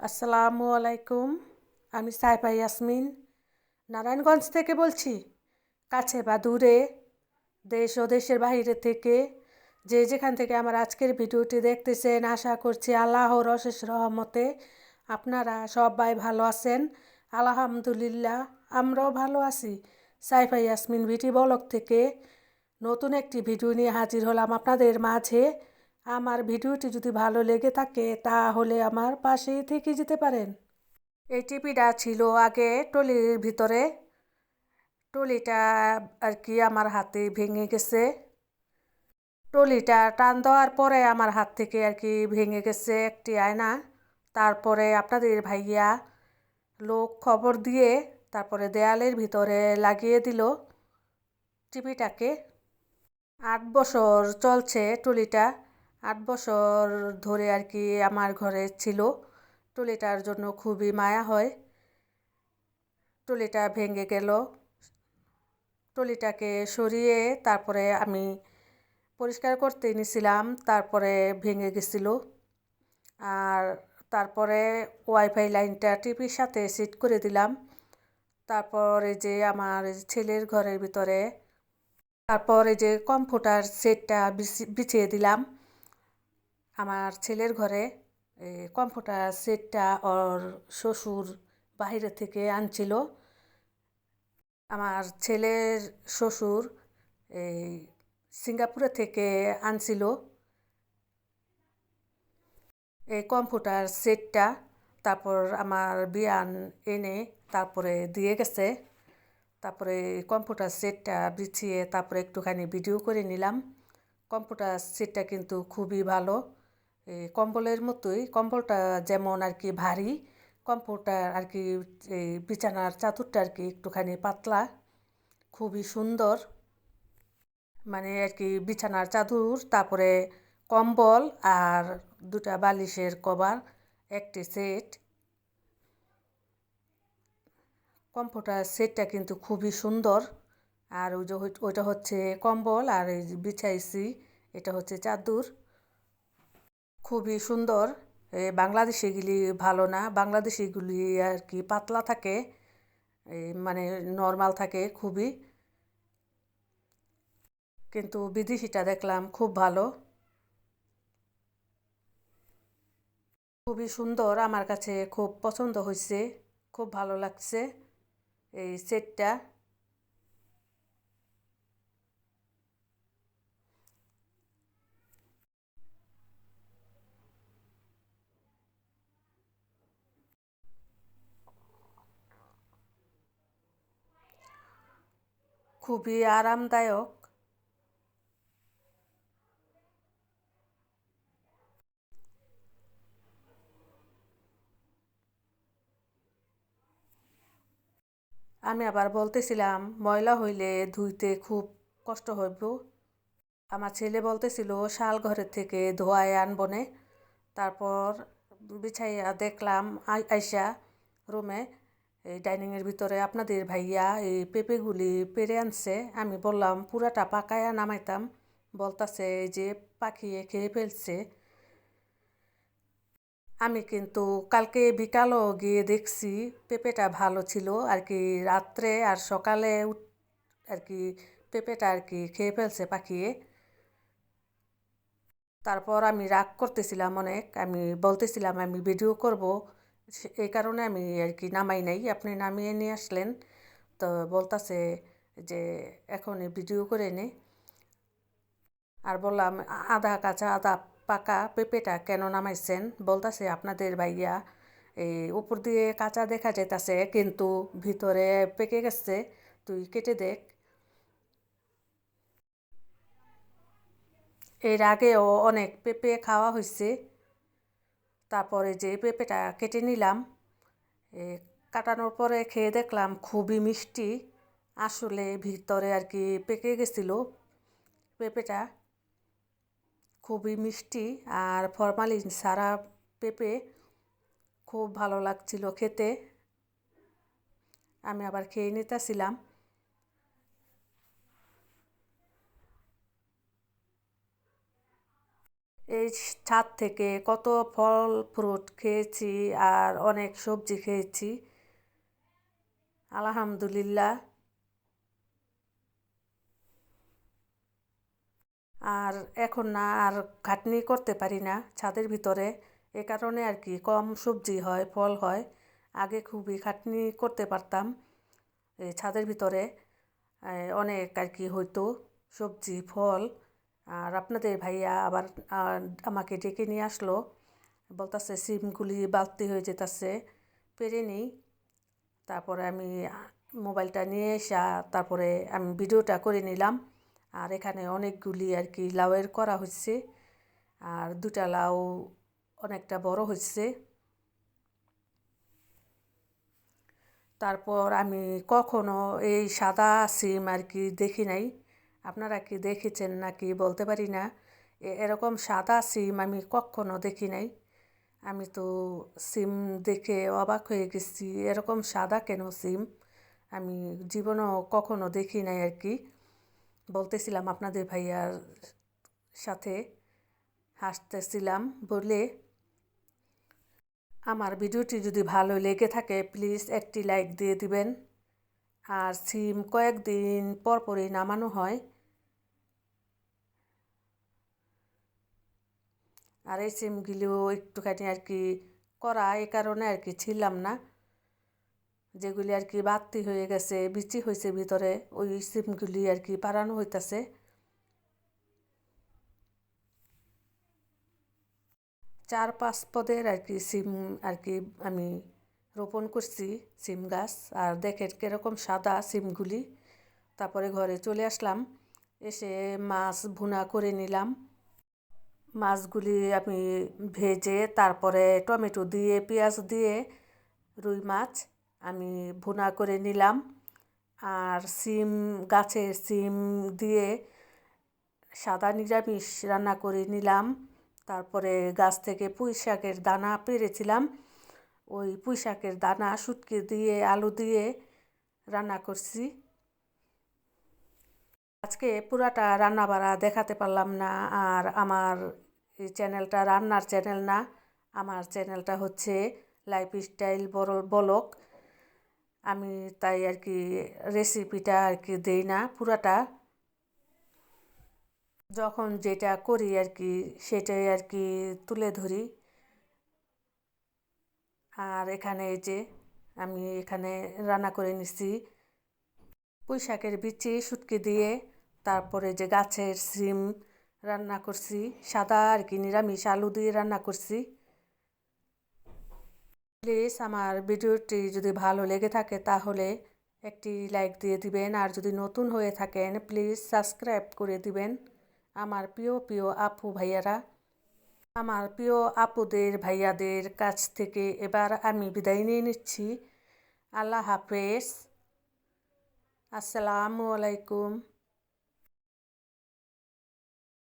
আসসালামু আলাইকুম, আমি সাইফা ইয়াসমিন। নারায়ণগঞ্জ থেকে বলছি, কাছে বা দূরে, দেশ ও দেশের বাইরে থেকে যে যেখান থেকে আমার আজকের ভিডিওটি দেখতেছেন, আশা করছি আল্লাহর অশেষ রহমতে আপনারা সবাই ভালো আছেন। আলহামদুলিল্লাহ, আমরাও ভালো আছি। সাইফা ইয়াসমিন ভিটি বলক থেকে নতুন একটি ভিডিও নিয়ে হাজির হলাম আপনাদের মাঝে। আমার ভিডিওটি যদি ভালো লেগে থাকে, তাহলে আমার পাশেই থেকে যেতে পারেন। এই টিপিটা ছিল আগে টলির ভিতরে। টলিটা আর কি আমার হাতে ভেঙে গেছে। টলিটা টান দেওয়ার পরে আমার হাত থেকে আর কি ভেঙে গেছে একটি আয়না। তারপরে আপনাদের ভাইয়া লোক খবর দিয়ে তারপরে দেয়ালের ভিতরে লাগিয়ে দিল টিভিটাকে। আট বছর চলছে টুলিটা আট বছর ধরে আর কি আমার ঘরে ছিল। টুলিটার জন্য খুবই মায়া হয়। টুলিটা ভেঙে গেল। টুলিটাকে সরিয়ে তারপরে আমি পরিষ্কার করতে নিছিলাম তারপরে ভেঙে গেছিল। আর তারপরে ওয়াইফাই লাইনটা টিভির সাথে সেট করে দিলাম। তারপরে যে আমার ছেলের ঘরের ভিতরে, তারপরে যে কম্পিউটার সেটটা বিছিয়ে দিলাম। আমার ছেলের ঘরে কম্পিউটার সেটটা ওর শ্বশুর বাহিরে থেকে আনছিল। আমার ছেলের শ্বশুর এই সিঙ্গাপুরে থেকে আনছিল। এই কম্পিউটার সেটটা, তারপর আমার বিয়ান এনে তারপরে দিয়ে গেছে। তারপরে কম্পিউটার সেটটা বিছিয়ে তারপরে একটুখানি ভিডিও করে নিলাম। কম্পিউটার সেটটা কিন্তু খুবই ভালো। কম্বলের মতোই, কম্বলটা যেমন আর কি ভারী কম্পিউটার আর কি বিছানার চাদরটা আর কি একটুখানি পাতলা, খুবই সুন্দর। মানে আর কি বিছানার চাদর, তারপরে কম্বল আর দুটা বালিশের কভার, একটি সেট। কম্পিউটার সেটটা কিন্তু খুবই সুন্দর। আর ওই যে, ওইটা হচ্ছে কম্বল আর এই বিছাইছি, এটা হচ্ছে চাদর। খুবই সুন্দর। বাংলাদেশিগুলি ভালো না। বাংলাদেশিগুলি আর কি পাতলা থাকে। মানে নর্মাল থাকে খুবই। কিন্তু বিদেশিটা দেখলাম খুব ভালো। খুবই সুন্দর। আমার কাছে খুব পছন্দ হয়েছে খুব ভালো লাগছে এই সেটটা খুবই আরামদায়ক। আমি আবার বলতেছিলাম, ময়লা হইলে ধুইতে খুব কষ্ট হইব। আমার ছেলে বলতেছিল, শাল ঘরের থেকে ধোয়ায় আনবনে তারপর বিছাইয়া দেখলাম আইসা রুমে এই ডাইনিংয়ের ভিতরে আপনাদের ভাইয়া এই পেঁপেগুলি পেরে আনছে। আমি বললাম, পুরাটা পাকায়া নামাইতাম। বলতাছে যে পাখিয়ে খেয়ে ফেলছে। আমি কিন্তু কালকে বিকালও গিয়ে দেখছি, পেঁপেটা ভালো ছিল আর কি, রাত্রে আর সকালে আর কি, পেঁপেটা আর কি খেয়ে ফেলছে পাখিয়ে তারপর আমি রাগ করতেছিলাম অনেক, আমি বলতেছিলাম, আমি ভিডিও করব। এই কারণে আমি আর কি নামাই নাই। আপনি নামিয়ে নিয়ে আসলেন। তো বলতাছে যে, এখন ভিডিও করে নে। আর বললাম, আধা কাঁচা, আধা পাকা পেঁপেটা কেন নামাইছেন? বলতাছে, আপনাদের ভাইয়া এই উপর দিয়ে কাঁচা দেখা যেতেছে কিন্তু ভিতরে পেকে গেছে। তুই কেটে দেখ। এর আগেও অনেক পেঁপে খাওয়া হয়েছে তারপরে যে পেঁপেটা কেটে নিলাম কাটানোর পরে খেয়ে দেখলাম খুবই মিষ্টি। আসলে ভিতরে আর কি পেকে গেছিল পেঁপেটা। খুবই মিষ্টি আর ফরমালিন সারা পেঁপে খুব ভালো লাগছিল খেতে। আমি আবার খেয়ে নিতেছিলাম। এই ছাদ থেকে কত ফল ফ্রুট খেয়েছি আর অনেক সবজি খেয়েছি। আলহামদুলিল্লাহ। আর এখন না, আর খাটনি করতে পারি না ছাদের ভিতরে। এ কারণে আর কি, কম সবজি হয়, ফল হয়। আগে খুবই খাটনি করতে পারতাম ছাদের ভিতরে। অনেক আর কি হইতো, সবজি, ফল। আর আপনাদের ভাইয়া আবার আমাকে ডেকে নিয়ে আসলো। বলতেছে সিমগুলি বালতি হয়ে যেতেছে, পেরে নিই। তারপরে আমি মোবাইলটা নিয়ে এসা, তারপরে আমি ভিডিওটা করে নিলাম। আর এখানে অনেকগুলি আর কি লাউয়ের করা হচ্ছে আর দুটা লাউ অনেকটা বড় হচ্ছে তারপর আমি কখনো এই সাদা সিম আর কি দেখি নাই। আপনারা কি দেখেছেন নাকি বলতে পারি না? এরকম সাদা সিম আমি কখনো দেখি নাই। আমি তো সিম দেখে অবাক হয়ে গেছি, এরকম সাদা কেন সিম? আমি জীবনও কখনো দেখি নাই আর কি। বলতেছিলাম আপনাদের ভাইয়ার সাথে, হাসতেছিলাম বলে, আমার ভিডিওটি যদি ভালো লেগে থাকে, প্লিজ একটি লাইক দিয়ে দিবেন। আর সিম কয়েকদিন পর পরই নামানো হয়। আর এই সিমগুলিও একটুখানি আর কি করা এই কারণে আর কি ছিলাম না। যেগুলি আর কি বাতি হয়ে গেছে, বিচি হয়েছে ভিতরে, ওই সিমগুলি আর কি পারানো হইতাছে। চার পাঁচ পদের আর কি সিম আর কি আমি রোপণ করছি সিম গাছ, আর দেখে কীরকম সাদা সিমগুলি। তারপরে ঘরে চলে আসলাম, এসে মাছ ভুনা করে নিলাম। মাছগুলি আমি ভেজে তারপরে টমেটো দিয়ে, পেঁয়াজ দিয়ে রুই মাছ আমি ভুনা করে নিলাম। আর সিম, গাছের সিম দিয়ে সাদা নিরামিষ রান্না করে নিলাম। তারপরে গাছ থেকে পুঁই শাকের দানা পেরেছিলাম। ওই পুঁই শাকের দানা শুটকি দিয়ে, আলু দিয়ে রান্না করছি। আজকে পুরাটা রান্না বাড়া দেখাতে পারলাম না, আর আমার এই চ্যানেলটা, রান্নার চ্যানেল না, আমার চ্যানেলটা হচ্ছে লাইফ স্টাইল বলক। আমি তাই আর কি রেসিপিটা আর কি দেই না পুরাটা। যখন যেটা করি আর কি সেটাই আর কি তুলে ধরি। আর এখানে এই যে আমি এখানে রান্না করে নিছি পুঁই শাকের বিচি শুটকি দিয়ে, তারপরে যে গাছের সিম রান্না করছি, সাদা আর কি, নিরামিষ আলু দিয়ে রান্না করছি। প্লিজ আমার ভিডিওটি যদি ভালো লেগে থাকে তাহলে একটি লাইক দিয়ে দিবেন, আর যদি নতুন হয়ে থাকেন প্লিজ সাবস্ক্রাইব করে দিবেন। আমার প্রিয় প্রিয় আপু ভাইয়ারা, আমার প্রিয় আপুদের ভাইয়াদের কাছ থেকে এবার আমি বিদায় নিয়ে নিচ্ছি। আল্লাহ হাফেজ। আসসালামু আলাইকুম।